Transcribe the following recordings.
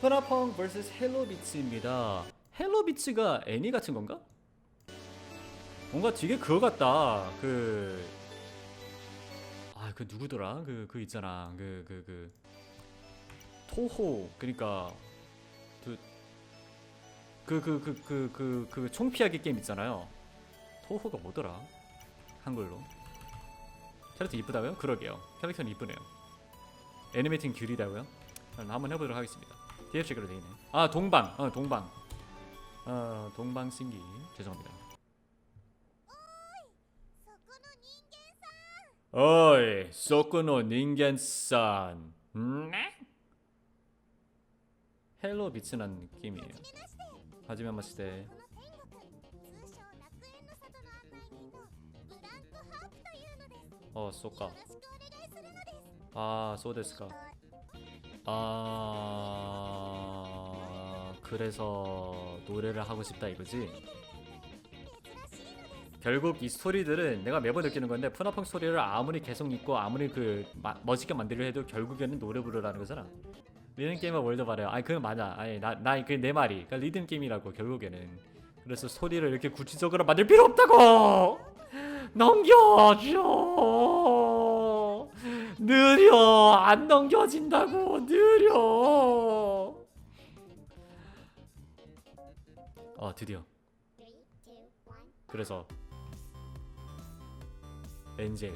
프나펑 vs 헬로비츠입니다. 헬로비츠가 애니 같은 건가? 뭔가 되게 그거 같다. 그. 아, 그 누구더라? 그, 그 있잖아. 그, 그, 그. 토호. 그니까. 그, 그, 그, 그, 그, 그, 그 총피하기 게임 있잖아요. 토호가 뭐더라? 한글로. 캐릭터 이쁘다고요? 그러게요. 캐릭터는 이쁘네요. 애니메이팅 귤이다고요? 한번 해보도록 하겠습니다. DFC로 되있네. 아 동방. 어 동방. 어 동방 신기. 죄송합니다. 어이 소쿠노 닌겐산 음, 네? 헬로 비츠난 느낌이에요. 하지만 마시대 네. 어 쏘까 아 소데스까 아, 그래서 노래를 하고 싶다 이거지. 결국 이 스토리들은 내가 매번 느끼는 건데 푸나펑 스토리를 아무리 계속 읽고 아무리 그 마, 멋있게 만들려 해도 결국에는 노래 부르라는 거잖아. 리듬 게임은 월드 말해요. 아니 그건 맞아. 아니 나나 그내 말이. 그러니까 리듬 게임이라고 결국에는. 그래서 스토리를 이렇게 구체적으로 만들 필요 없다고. 넘겨줘. 느려 안 넘겨진다고 느려. 어 드디어. 3, 2, 1 그래서 엔젤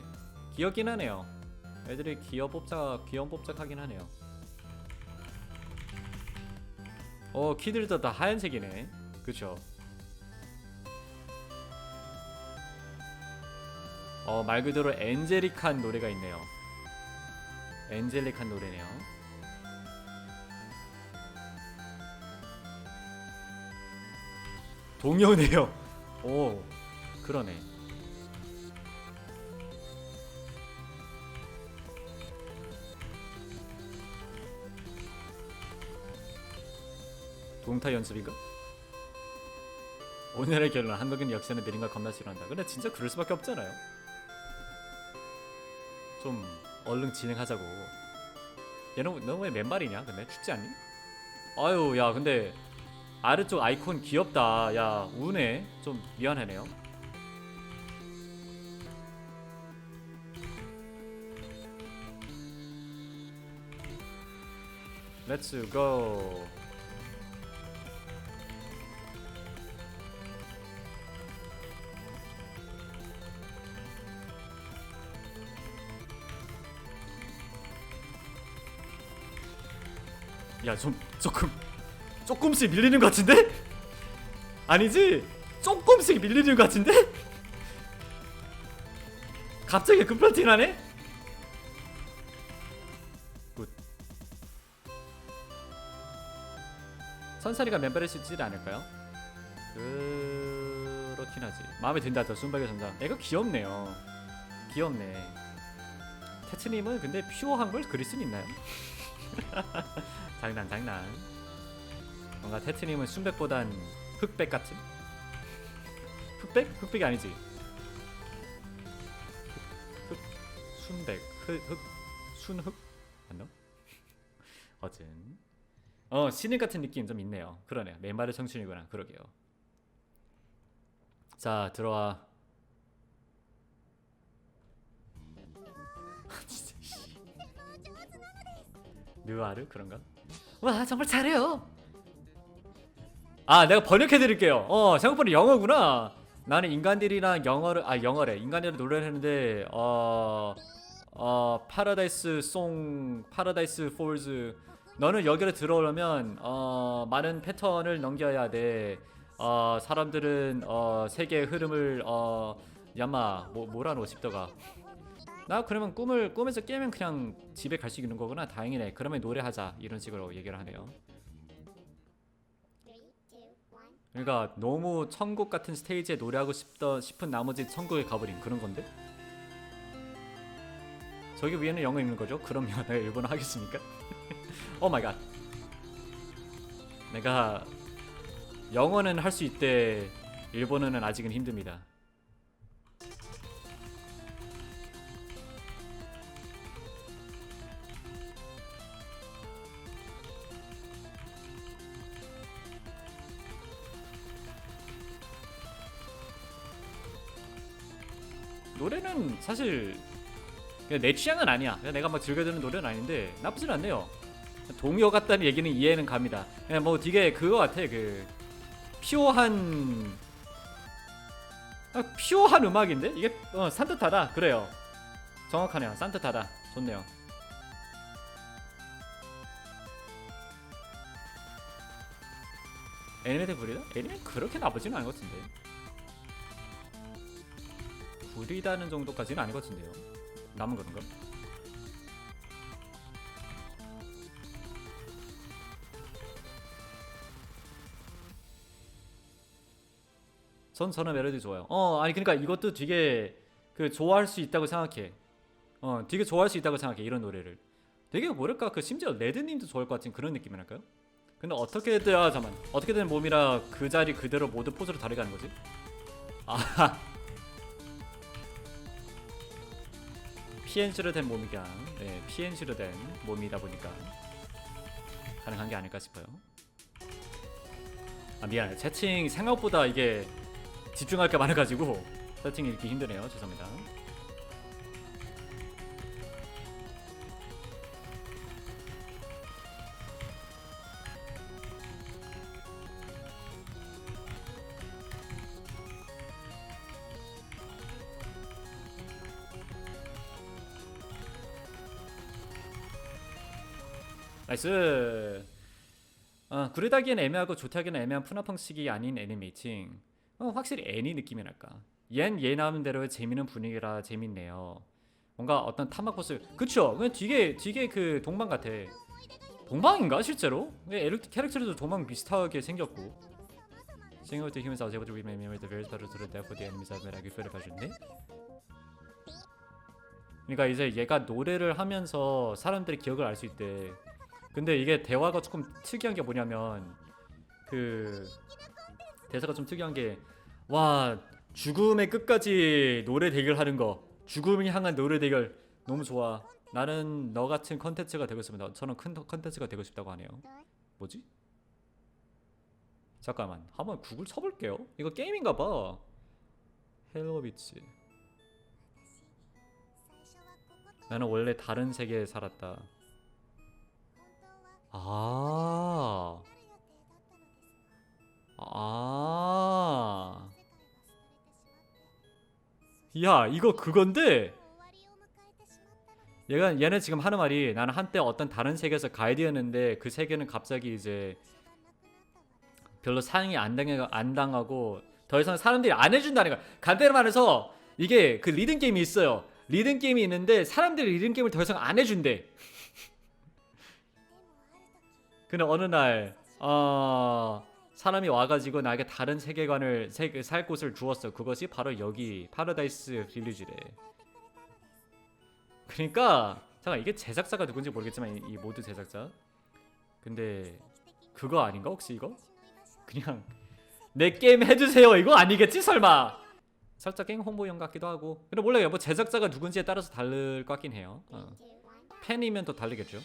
귀엽긴 하네요. 애들이 귀여뽑자 귀염뽑작하긴 하네요. 어 키들도 다 하얀색이네. 그쵸? 어말 그대로 엔젤릭한 노래가 있네요. 엔젤릭한 노래네요. 동요네요. 오 그러네. 동타 연습인가? 오늘의 결론 한국인 역사는 느린 걸 겁나 싫어한다. 근데 진짜 그럴 수밖에 없잖아요. 좀 얼른 진행하자고. 얘는 너왜 맨발이냐? 근데 춥지 않니? 아유 야 근데 아래쪽 아이콘 귀엽다. 야 우네. 좀 미안하네요. 렛츠 고. 야, 좀 조금 조금씩 밀리는 것 같은데? 아니지? 조금씩 밀리는 것 같은데? 갑자기 급플러팅 하네? 굿. 선사리가 멤버를 쓰지 않을까요? 그렇긴 하지. 마음에 든다, 저 순발의 전장. 애가 귀엽네요. 귀엽네. 테츠님은 근데 퓨어한 걸 그릴 순 있나요? 장난 장난. 뭔가 테트님은 순백보단 흑백 같은? 흑백? 흑백이 아니지. 흑, 흑 순백 흑, 흑 순흑? 맞나? 어쨌든. 어 신인 같은 느낌 좀 있네요. 그러네요. 맨발의 청춘이구나. 그러게요. 자 들어와. 진짜 씨. 느와르? 그런가? 와 정말 잘해요. 아 내가 번역해 드릴게요. 어 생각보다 영어구나. 나는 인간들이랑 영어를 아 영어래 인간들을 노래를 했는데 어 어 파라다이스 송 파라다이스 폴즈 너는 여기를 들어오려면 어 많은 패턴을 넘겨야 돼. 어 사람들은 어 세계의 흐름을 어 야마 뭐 뭐라노 싶더가. 나 그러면 꿈을 꿈에서 깨면 그냥 집에 갈 수 있는 거구나. 다행이네. 그러면 노래하자. 이런 식으로 얘기를 하네요. 3, 2, 1 그러니까 너무 천국 같은 스테이지에 노래하고 싶다 싶은 나머지 천국에 가버린 그런 건데? 저기 위에는 영어 읽는 거죠? 그럼요 내가 일본어 하겠습니까? 오 마이 갓. 내가 영어는 할 수 있대 일본어는 아직은 힘듭니다 노래는 사실 내 취향은 아니야. 내가 막 즐겨 듣는 노래는 아닌데 나쁘진 않네요. 동요 같다는 얘기는 이해는 갑니다. 그냥 뭐 되게 그거 같아. 그 피오한 아, 피오한 음악인데 이게 어, 산뜻하다. 그래요. 정확하네요. 산뜻하다. 좋네요. 애니메이트 불이다? 애니메 그렇게 나쁘지는 않은 것 같은데. 불이다는 정도까지는 아닌 것 같은데요. 남은 그런가? 전 저는 멜로디 좋아요. 어 아니 그러니까 이것도 되게 그 좋아할 수 있다고 생각해. 어 되게 좋아할 수 있다고 생각해 이런 노래를. 되게 뭐랄까 그 심지어 레드님도 좋아할 것 같은 그런 느낌이랄까요? 근데 어떻게 돼야 잠만 어떻게 된 몸이라 그 자리 그대로 모두 포즈로 다르게 하는 거지? 아 PNC로 된 몸이가 네 PNC로 된 몸이다 보니까 가능한 게 아닐까 싶어요. 아 미안해 채팅 생각보다 이게 집중할 게 많아가지고 채팅이 읽기 힘드네요 죄송합니다. 나이스. 어, 구리다기엔 애매하고 좋다기엔 애매한 푸나펑식이 아닌 애니메이팅. 어, 확실히 애니 느낌이 날까. 얜얘 나오는 대로의 재미는 분위기라 재밌네요. 뭔가 어떤 탐막 코스. 그쵸? 그냥 되게 되게 그 동방 같아. 동방인가 실제로? 캐릭터도 동방 비슷하게 생겼고. Sing with the humans, I was able to remember the various battles to the death of the enemies I've met. I could feel it 봐줬네. 그러니까 이제 얘가 노래를 하면서 사람들이 기억을 알 수 있대. 근데 이게 대화가 조금 특이한 게 뭐냐면 그 대사가 좀 특이한 게 와 죽음의 끝까지 노래 대결하는 거. 죽음을 향한 노래 대결. 너무 좋아. 나는 너 같은 컨텐츠가 되고 싶습니다. 저는 큰 컨텐츠가 되고 싶다고 하네요. 뭐지? 잠깐만. 한번 구글 쳐볼게요. 이거 게임인가 봐. 헬로비치 나는 원래 다른 세계에 살았다 아 아. 야, 이거 그건데. 얘가 얘네 지금 하는 말이 나는 한때 어떤 다른 세계에서 가이드였는데 그 세계는 갑자기 이제 별로 사용이 안 당해 안 당하고 더 이상 사람들이 안 해준다는 거야. 간단히 말해서 이게 그 리듬 게임이 있어요. 리듬 게임이 있는데 사람들이 리듬 게임을 더 이상 안 해준대. 근데 어느 날 어, 사람이 와가지고 나에게 다른 세계관을 세, 살 곳을 주었어. 그것이 바로 여기 파라다이스 빌리지래. 그러니까 잠깐 이게 제작자가 누군지 모르겠지만 이, 이 모드 제작자. 근데 그거 아닌가 혹시 이거? 그냥 내 게임 해주세요 이거 아니겠지 설마? 살짝 게임 홍보용 같기도 하고. 근데 몰라요. 뭐 제작자가 누군지에 따라서 다를 것 같긴 해요. 어. 팬이면 더 다르겠죠.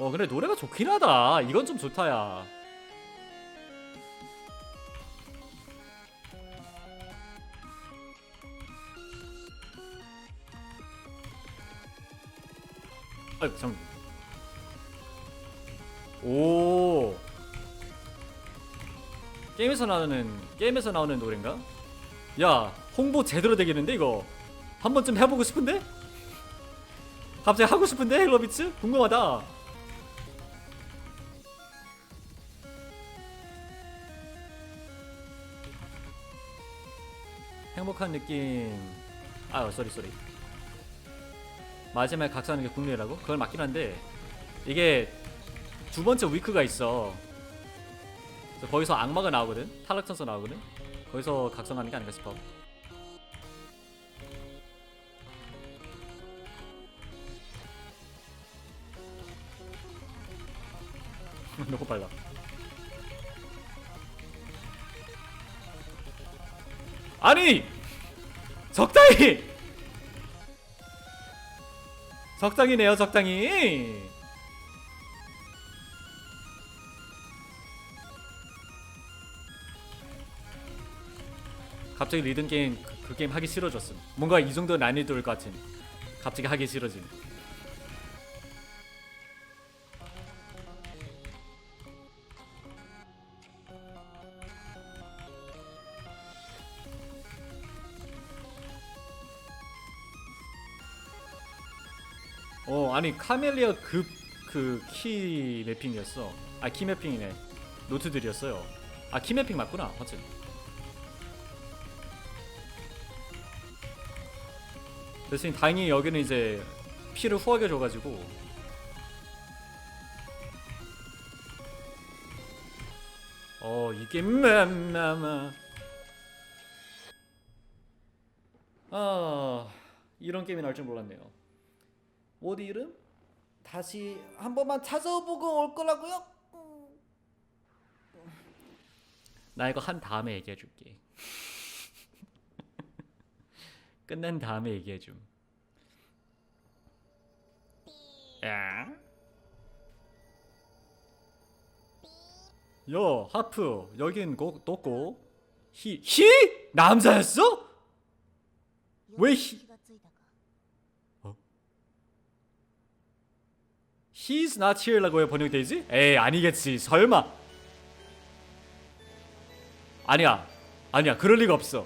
어 근데 노래가 좋긴 하다 이건 좀 좋다 야 아이고 잠. 오 게임에서 나오는 게임에서 나오는 노래인가? 야 홍보 제대로 되겠는데 이거 한 번쯤 해 보고 싶은데? 갑자기 하고 싶은데 헬로비츠 궁금하다. 행복한 느낌. 아, 쏘리 쏘리. 마지막에 각서하는 게 국룰이라고? 그걸 맞긴 한데 이게 두 번째 위크가 있어. 거기서 악마가 나오거든. 탈락천사 나오거든. 거기서 각성하는 게 아닌가 싶어. 너무 빨라. 아니 적당히 적당히네요 적당히 갑자기 리듬 게임 그, 그 게임 하기 싫어졌음. 뭔가 이 정도 난이도일 것 같은. 갑자기 하기 싫어진. 아니 카멜리아 급그키 매핑이었어. 아키 매핑이네. 노트들이었어요. 아키 매핑 맞구나. 어쨌든. 대신 다행히 여기는 이제 피를 후하게 줘가지고 어 이게 맘마마 아 이런 게임이 나올 줄 몰랐네요 모드 이름? 다시 한 번만 찾아보고 올 거라고요? 나 이거 한 다음에 얘기해 줄게 끝낸 다음에 얘기해 줌. 야. 요 하프 여긴 고, 또고 히 히? 남자였어? 왜 히- He's not here라고 왜 번역되지? 에이 아니겠지 설마 아니야 아니야 그럴 리가 없어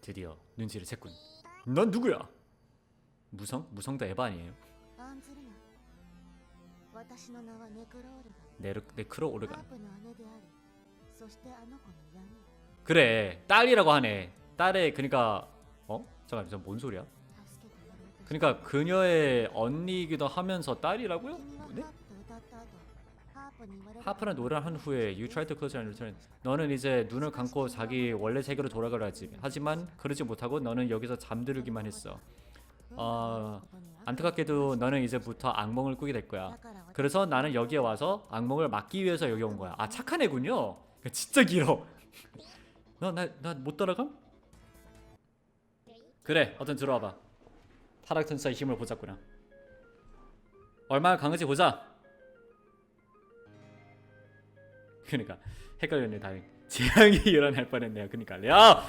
드디어 눈치를 챘군 넌 누구야? 무성? 무성도 에바 아니에요? 네르, 네크로 오르간 그래 딸이라고 하네 딸의 그니까 어? 잠깐만 저뭔 소리야? 그러니까 그녀의 언니이기도 하면서 딸이라고요? 네? 하프는 노래를 한 후에 You try to close your eyes 너는 이제 눈을 감고 자기 원래 세계로 돌아가라지. 하지만 그러지 못하고 너는 여기서 잠들기만 했어. 어, 안타깝게도 너는 이제부터 악몽을 꾸게 될 거야. 그래서 나는 여기에 와서 악몽을 막기 위해서 여기 온 거야. 아 착한 애군요. 그러니까 진짜 길어. 너 나나 따라감? 그래 어떤 들어와봐. 타락천사의 힘을 보자꾸나 얼마나 강한지 보자 그러니까 헷갈렸네 다행 재앙이 일어날 뻔했네요 그러니까 야!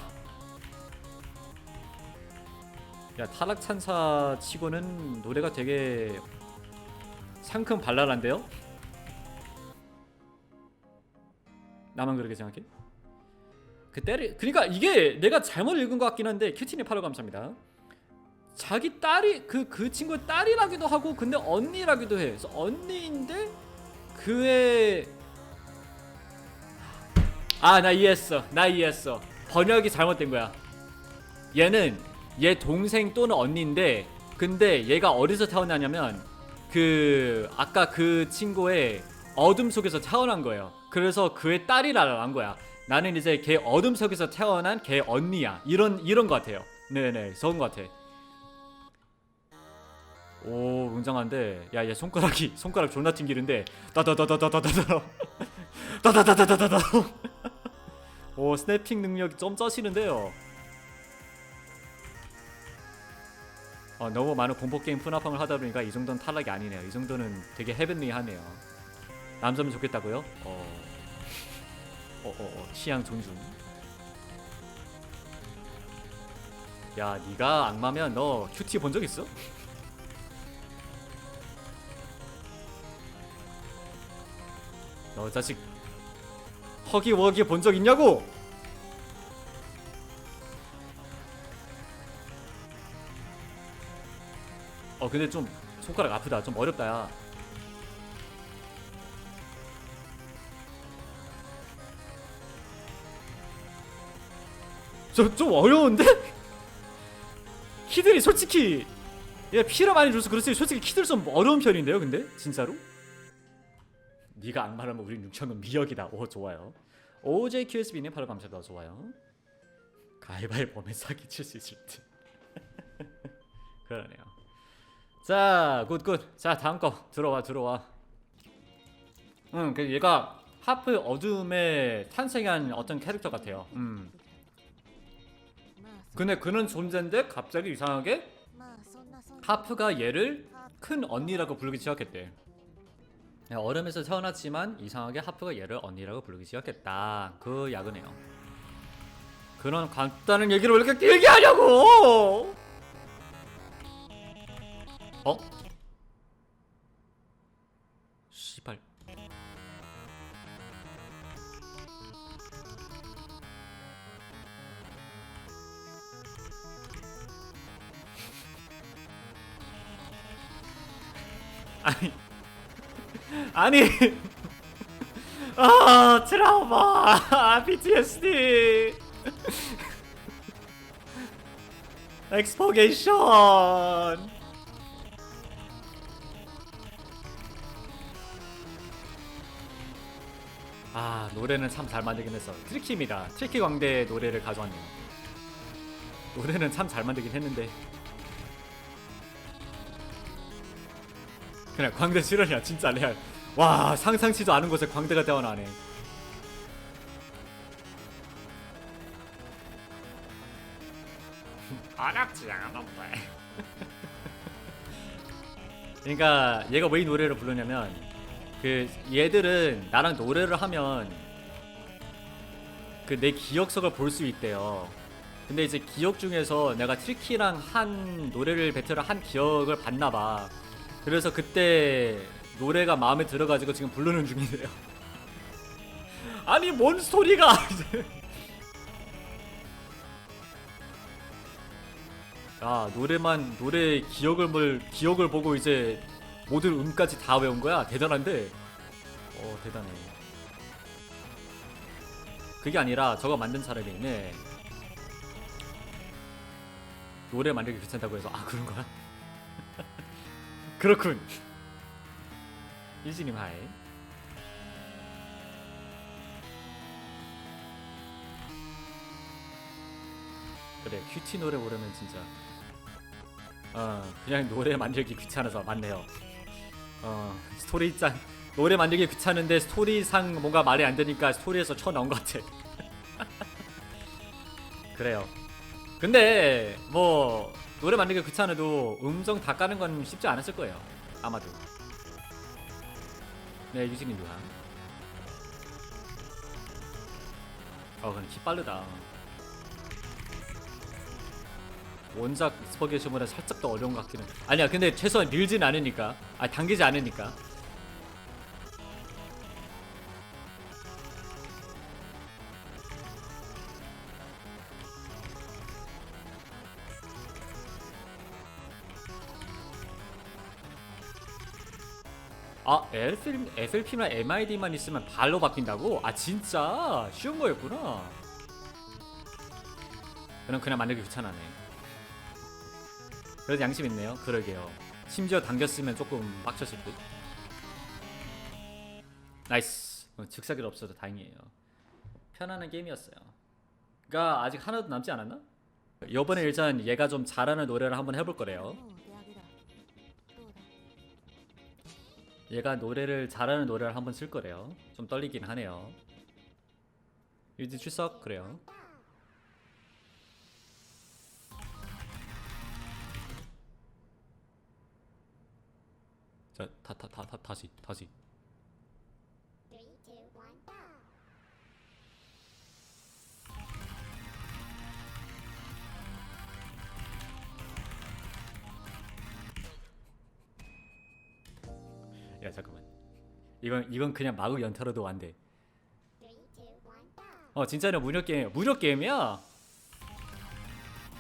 야 타락찬사 치고는 노래가 되게 상큼 발랄한데요? 나만 그렇게 생각해? 그 때리 그러니까 이게 내가 잘못 읽은 것 같긴 한데 큐티님 팔로 감사합니다. 자기 딸이 그그 친구의 딸이라기도 하고 근데 언니라기도 해. 그래서 언니인데 그의 아 나 이해했어. 나 이해했어. 번역이 잘못된 거야. 얘는 얘 동생 또는 언니인데 근데 얘가 어디서 태어나냐면 그 아까 그 친구의 어둠 속에서 태어난 거예요. 그래서 그의 딸이라고 한 거야. 나는 이제 걔 어둠 속에서 태어난 걔 언니야. 이런 이런 것 같아요. 네네, 그런 것 같아. 오, 웅장한데, 야, 얘 손가락이 손가락 존나 튕기는데, 따다다다다다다다, 따다다다다다다. 오, 스냅핑 능력이 좀 쩌시는데요. 어, 너무 많은 공포 게임 푸나팡을 하다 보니까 이 정도는 탈락이 아니네요. 이 정도는 되게 헤븐리하네요. 남자면 좋겠다고요? 어, 어, 어, 어 취향 존중. 야, 네가 악마면 너 큐티 본 적 있어? 너 자식 허기워기 본 적 있냐고? 어 근데 좀 손가락 아프다 좀 어렵다 야 좀, 좀 어려운데? 키들이 솔직히 얘 피를 많이 줘서 그렇지 솔직히 키들 좀 어려운 편인데요 근데 진짜로? 네가 악마라면 우린 6천원 미역이다. 오 좋아요. OJQSB님 바로 감사합니다. 어, 좋아요. 가위바위보면 사기칠 수 있을 듯. 그러네요. 자, 굿굿. 자, 다음 거 들어와 들어와. 음, 그 얘가 하프 어둠에 탄생한 어떤 캐릭터 같아요. 음. 근데 그는 존재인데 갑자기 이상하게 하프가 얘를 큰 언니라고 부르기 시작했대. 야, 얼음에서 태어났지만 이상하게 하프가 얘를 언니라고 부르기 시작했다. 그 야그네요. 그런 간단한 얘기를 왜 이렇게 길게 하냐고 아니. 아 트라우마. 아, PTSD 엑스포게이션 아 노래는 참 잘 만들긴 했어. 트리키입니다. 트리키 광대의 노래를 가져왔네요. 노래는 참 잘 만들긴 했는데. 그냥 광대 실현이야 진짜 레알 와 상상치도 않은 곳에 광대가 태어나네. 어렵지 않았다 그러니까 얘가 왜 이 노래를 부르냐면 그 얘들은 나랑 노래를 하면 그 내 기억석을 볼 수 있대요. 근데 이제 기억 중에서 내가 트리키랑 한 노래를 배틀을 한 기억을 봤나봐. 그래서 그때 노래가 마음에 들어가지고 지금 부르는 중이래요. 아니 뭔 소리가? 아 노래만 노래 기억을 뭘 기억을 보고 이제 모든 음까지 다 외운 거야 대단한데. 어 대단해. 그게 아니라 저거 만든 사람이 있네. 노래 만들기 귀찮다고 해서 아 그런 거야? 그렇군. 유진님 하이. 그래 큐티 노래 부르면 진짜 어 그냥 노래 만들기 귀찮아서 맞네요. 어 스토리 짠 노래 만들기 귀찮은데 스토리상 뭔가 말이 안 되니까 스토리에서 쳐 넣은 것 같아. 그래요. 근데 뭐 노래 만들기 귀찮아도 음정 다 까는 건 쉽지 않았을 거예요. 아마도. 네, 누나. 어, 근데 키 빠르다. 원작 스포게이션보다 살짝 더 어려운 것 같기는. 아니야, 근데 최소한 밀진 않으니까. 아, 당기지 않으니까. FLP나 MID만 있으면 발로 바뀐다고? 아, 진짜? 쉬운 거였구나. 그럼 그냥 만들기 귀찮아네. 그래도 양심 있네요. 그러게요. 심지어 당겼으면 조금 빡쳤을 듯. 나이스. 어, 즉사기로 없어서 다행이에요. 편안한 게임이었어요. 가 아직 하나도 남지 않았나? 이번에 일단 얘가 좀 잘하는 노래를 한번 해볼 거래요. 얘가 노래를 잘하는 노래를 한번 쓸 거래요. 좀 떨리긴 하네요. 유지 출석 그래요. 자, 다, 다, 다, 다 다시, 다시. 야 잠깐만. 이건 이건 그냥 마구 연타로도 안 돼. 어 진짜는 무료 게임 무료 게임이야.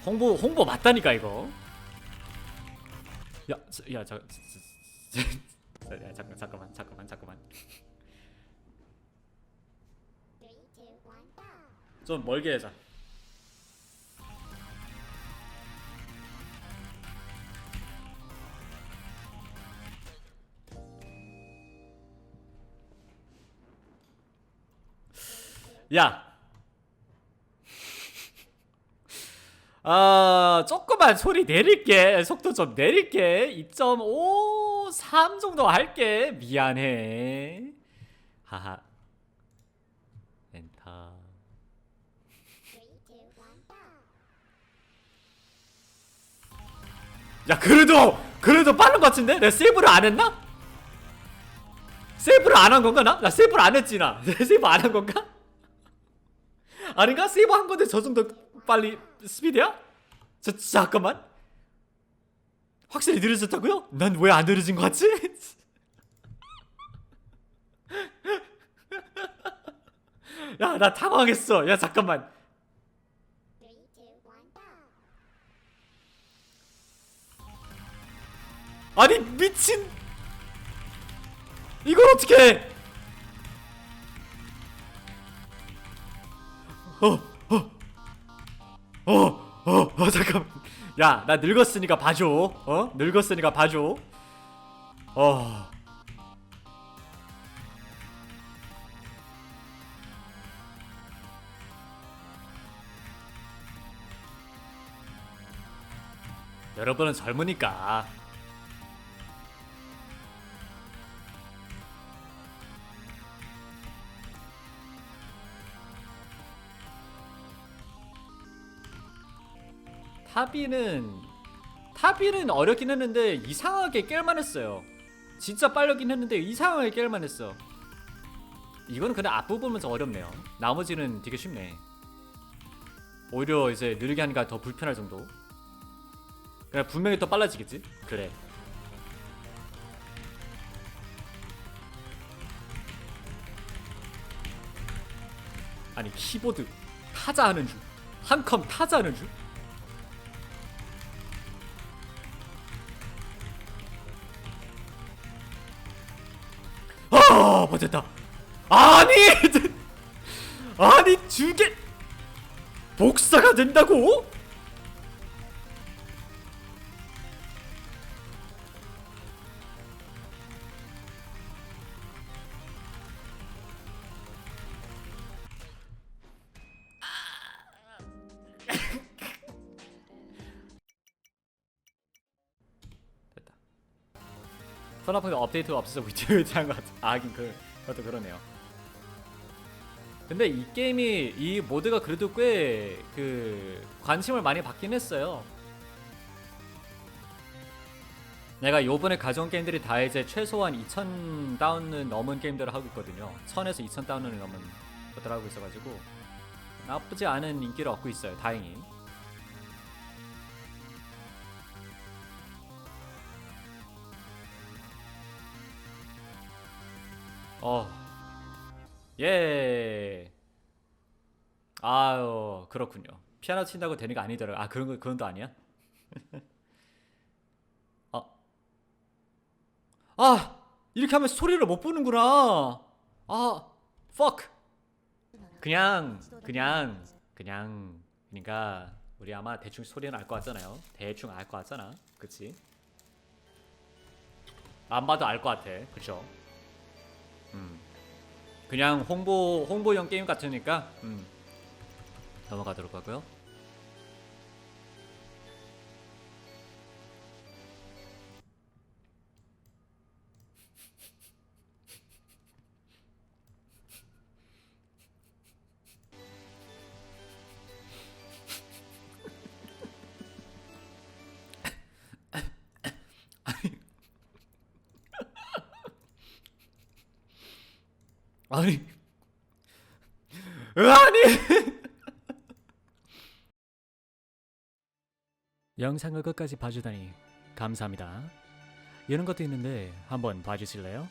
홍보 홍보 맞다니까 이거. 야, 저- 야, 저, 저, 야, 잠깐, 잠깐만, 잠깐만, 잠깐만. 좀 멀게 하자. 야. 아, 조금만 소리 내릴게. 속도 좀 내릴게. 2.53 정도 할게. 미안해. 하하. 야, 그래도 그래도 빠른 것 같은데? 내가 세이브를 안 했나? 세이브를 안 한 건가 나? 나 세이브를 안 했지 나. 세이브 안 한 건가? 아닌가? 세이브 한 건데 저 정도 빨리 스피드야? 저 잠깐만. 확실히 느려졌다고요? 난 왜 안 느려진 것 같지? 야, 나 당황했어. 야, 잠깐만. 아니 미친. 이걸 어떻게 해? 어, 어, 잠깐. 야, 나 늙었으니까 봐줘. 어? 늙었으니까 봐줘. 어. 여러분은 젊으니까. 타비는 타비는 어렵긴 했는데 이상하게 깰만 했어요. 진짜 빨렸긴 했는데 이상하게 깰만 했어. 이거는 그냥 앞부분만 좀 어렵네요. 나머지는 되게 쉽네. 오히려 이제 느리게 하니까 더 불편할 정도. 그냥 분명히 더 빨라지겠지? 그래. 아니 키보드 타자 하는 줄. 한컴 타자 하는 줄. 아, 버텼다. 아니, 아니 두개 복사가 된다고? 선화풍이 업데이트가 없어서 위태위태한 것 같아. 아, 하긴 그, 그것도 그러네요. 근데 이 게임이 이 모드가 그래도 꽤 그 관심을 많이 받긴 했어요. 내가 요번에 가져온 게임들이 다 이제 최소한 2,000 다운은 넘은 게임들을 하고 있거든요. 1,000에서 2,000 다운을 넘은 것들 하고 있어가지고 나쁘지 않은 인기를 얻고 있어요. 다행히. 어. 예. 아유, 그렇군요. 피아노 친다고 되는 거 아니더라고. 아, 그런 거 그건 또 아니야? 아. 아, 이렇게 하면 소리를 못 보는구나. 아, fuck. 그냥 그냥 그냥 그러니까 우리 아마 대충 소리는 알 것 같잖아요. 대충 알 것 같잖아. 그치? 안 봐도 알 것 같아. 그쵸? 음. 그냥 홍보 홍보용 게임 같으니까 음. 넘어가도록 하고요. 아니 아니 영상을 끝까지 봐주다니 감사합니다. 이런 것도 있는데 한번 봐주실래요?